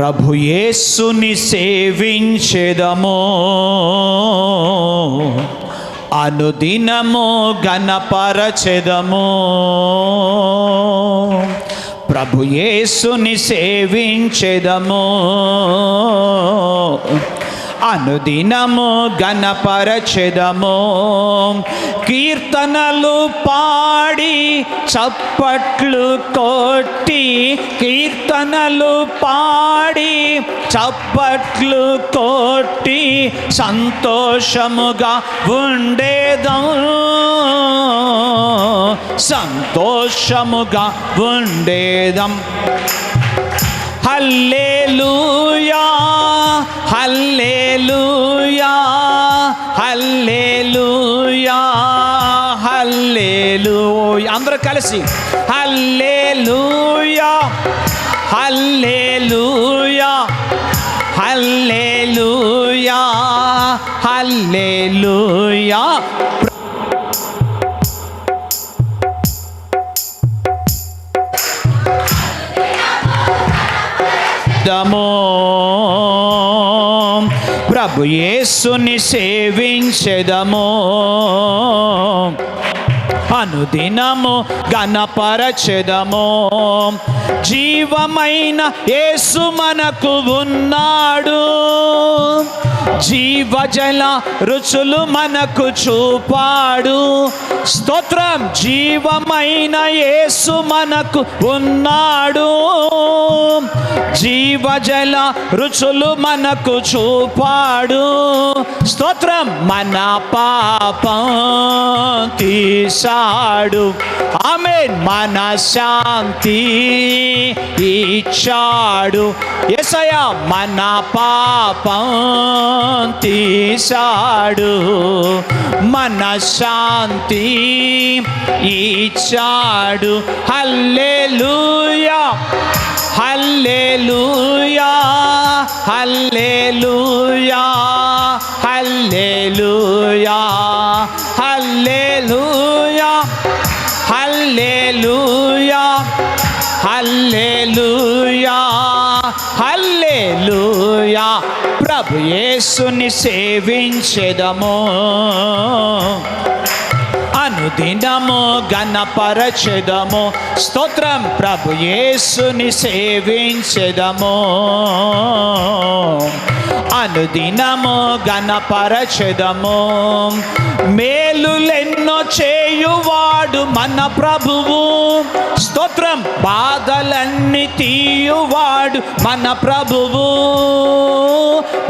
ప్రభు యేసుని సేవించెదము. అనుదినము గణపరచెదము ప్రభు యేసుని సేవించెదము. అనుదినము గణపరచెదము కీర్తనలు పాడి చప్పట్లు కొట్టి కీర్తనలు పాడి చప్పట్లు కొట్టి సంతోషముగా ఉండేదం. సంతోషముగా ఉండేదం. హల్లే లూయా హల్లేలూయా హల్లేలూయా హల్లేలూయా. అందరూ కలిసి హల్లేలూయా హల్లేలూయా హల్లేలూయా హల్లేలూయా. యేసుని సేవించెదము. అనుదినము గణపరచెదము. జీవమైన యేసు మనకు ఉన్నాడు. జీవజల రుచులు మనకు చూపాడు. స్తోత్రం జీవమైన యేసు మనకు ఉన్నాడు. జీవజల రుచులు మనకు చూపాడు. స్తోత్రం మన పాపం తీశాడు. ఆమె మన శాంతి ఇచ్చాడు. ఎసయ మన పాపం తీశాడు. మన శాంతి ఇచ్చాడు. హల్లెలూయా hallelujah hallelujah hallelujah hallelujah hallelujah hallelujah. ప్రభు యేసుని సేవించెదము. అనుదినము గణపరచెదము స్తోత్రం ప్రభు యేసుని సేవించెదము. అనుదినము గణపరచెదము మేలులెన్నో చేయువాడు మన ప్రభువు. స్తోత్రం బాధలన్నీ తీయువాడు మన ప్రభువు.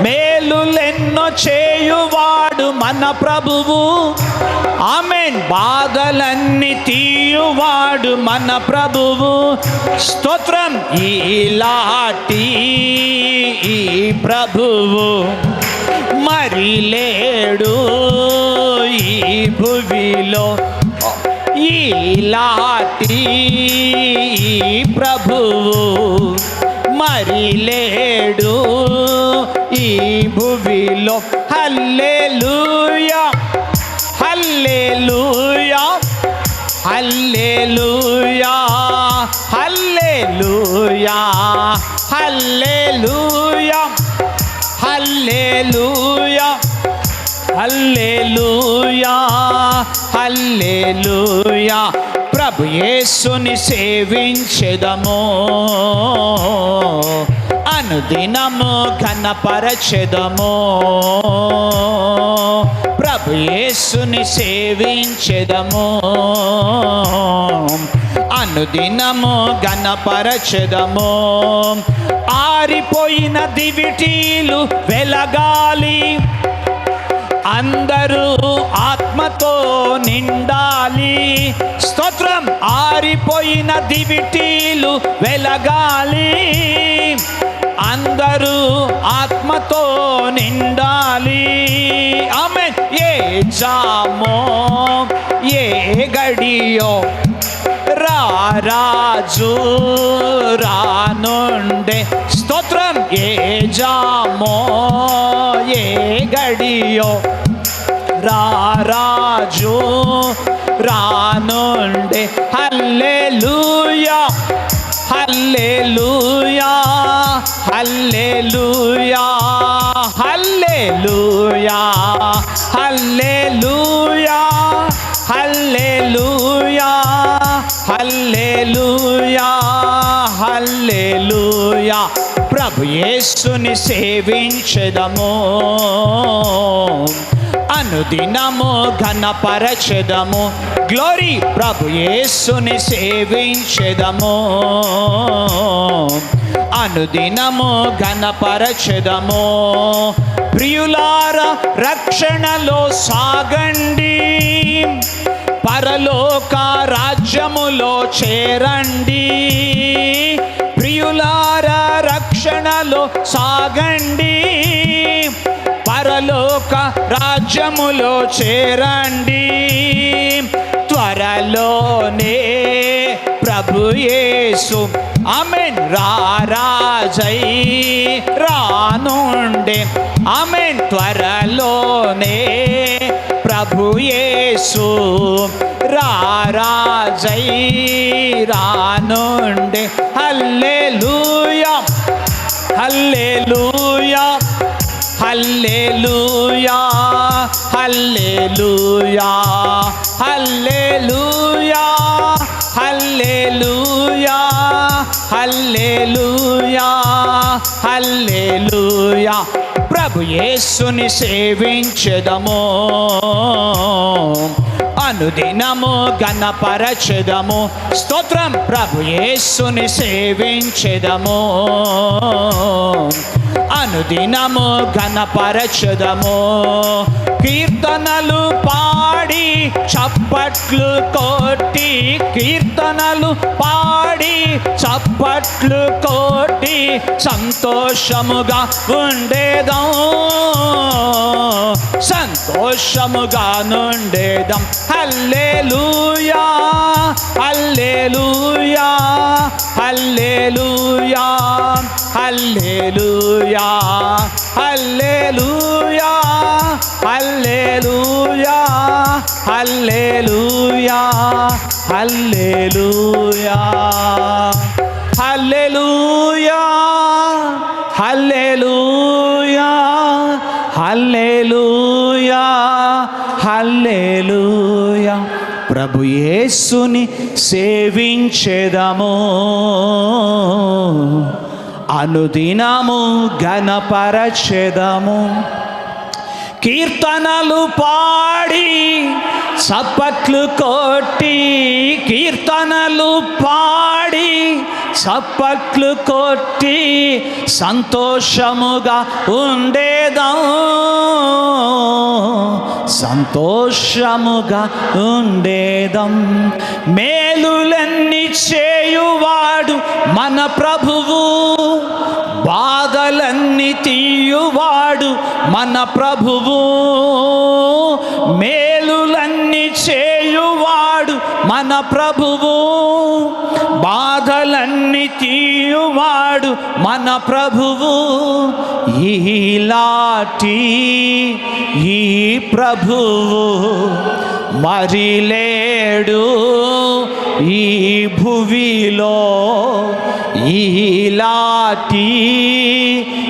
మేలులెన్నో చేయువాడు మన ప్రభువు. ఆమెన్. బాధలన్నీ తీయువాడు మన ప్రభువు. స్తోత్రం. ఇలాటి ఈ ప్రభువు మరి లేడు ఈ భువిలో. ఇలాటి ఈ ప్రభువు మరి లేడు. హల్లెలూయా hallelujah hallelujah hallelujah hallelujah hallelujah. ప్రభు యేసుని సేవించెదము అనుదినము కనపరచెదము ప్రభు యేసుని సేవించెదము. అనుదినము గణపరచెదము ఆరిపోయిన దివిటీలు వెలగాలి. అందరూ ఆత్మతో నిండాలి. స్తోత్రం ఆరిపోయిన దివిటీలు వెలగాలి. అందరూ ఆత్మతో నిండాలి. ఏ జామో ఏ గడియో రారాజు రానుండే స్తోత్రం ఏ జామో ఏ గడియో రారాజు రానుండే హల్లే లూయా హల్లే లూయా హల్లే లూయా హల్లే లూయా హల్లెలూయా హల్లెలూయా హల్లెలూయా హల్లెలూయా. ప్రభు యేసుని సేవించదము అనుదినము ఘనపరచదము. గ్లోరీ ప్రభు యేసుని సేవించదము. అనుదినము ఘనపరచదము. ప్రియులార రక్షణలో సాగండి. పరలోక రాజ్యములో చేరండి. ప్రియులార రక్షణలో సాగండి. పరలోక రాజ్యములో చేరండి. త్వరలోనే ప్రభు యేసు. అమెన్ రారాజై రానుండే. అమెన్ త్వరలోనే ప్రభు యేసు. రారాజై రానుండే. హల్లెలూయా hallelujah. Hallelujah. Hallelujah. Hallelujah. Hallelujah. Hallelujah hallelujah. ప్రభు యేసుని సేవించదము. అనుదినము గణపరచదము. స్తోత్రం ప్రభు యేసుని సేవించెదము. అనుదినము గణపరచదము. కీర్తనలు పా పాడి చప్పట్లు కోటి కీర్తనలు పాడి చప్పట్లు కోటి సంతోషముగా ఉండేదం. సంతోషముగా నుండేదం. హల్లెలూయా hallelujah hallelujah hallelujah hallelujah hallelujah. Hallelujah hallelujah hallelujah hallelujah hallelujah hallelujah. ప్రభు యేసుని సేవించెదము. అనుదినము ఘనపరచెదము. కీర్తనలు పాడి చప్పట్లు కొట్టి కీర్తనలు పాడి చప్పట్లు కొట్టి సంతోషముగా ఉండేదాం. సంతోషముగా ఉండేదం. మేలులన్నీ చేయువాడు మన ప్రభువు. బాధలన్నీ తీయువాడు మన ప్రభువు. మే చేయువాడు మన ప్రభువు. బాధలన్నీ తీయువాడు మన ప్రభువు. ఈలాటి ఈ ప్రభువు మరిలేడు ఈ భువిలో. ఈలాటి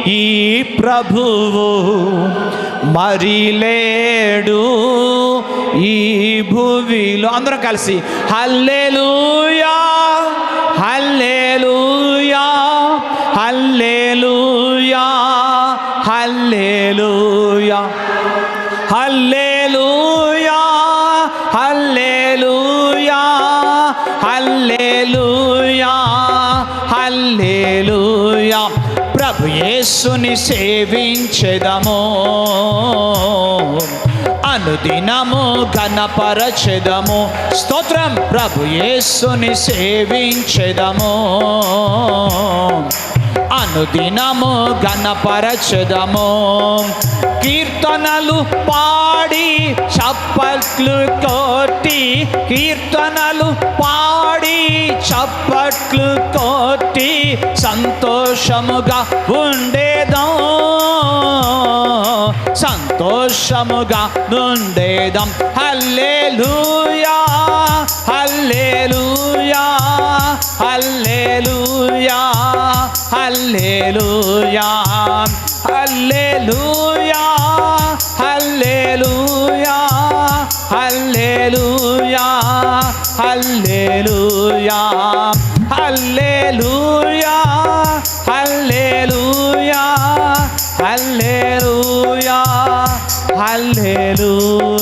ఈ ప్రభువు మరిలేడు ఈ భూమిలో అందరం కలిసి hallelujah hallelujah hallelujah hallelujah hallelujah hallelujah hallelujah hallelujah ప్రభు యేసుని సేవించెదము. అనుదినము ఘనపరచెదము స్తోత్రం ప్రభు యేసుని సేవించెదము. అనుదినము ఘనపరచెదము కీర్తనలు పాడి చప్పట్లు కొట్టి. కీర్తనలు పాడి చప్పట్లు కొట్టి. సంతోషముగా ఉండేదం. సంతోషముగా கொண்டேதம் ஹல்லே லூயா ஹல்லே லூயா ஹல்லே லூயா ஹல்லே லூயா ஹல்லே லூயா ஹல்லே லூயா ஹல்லே லூயா ஹல்லே லூயா ஹல்லே லூயா ஹல்லே லூயா ஹல்லே హల్లెలూయా.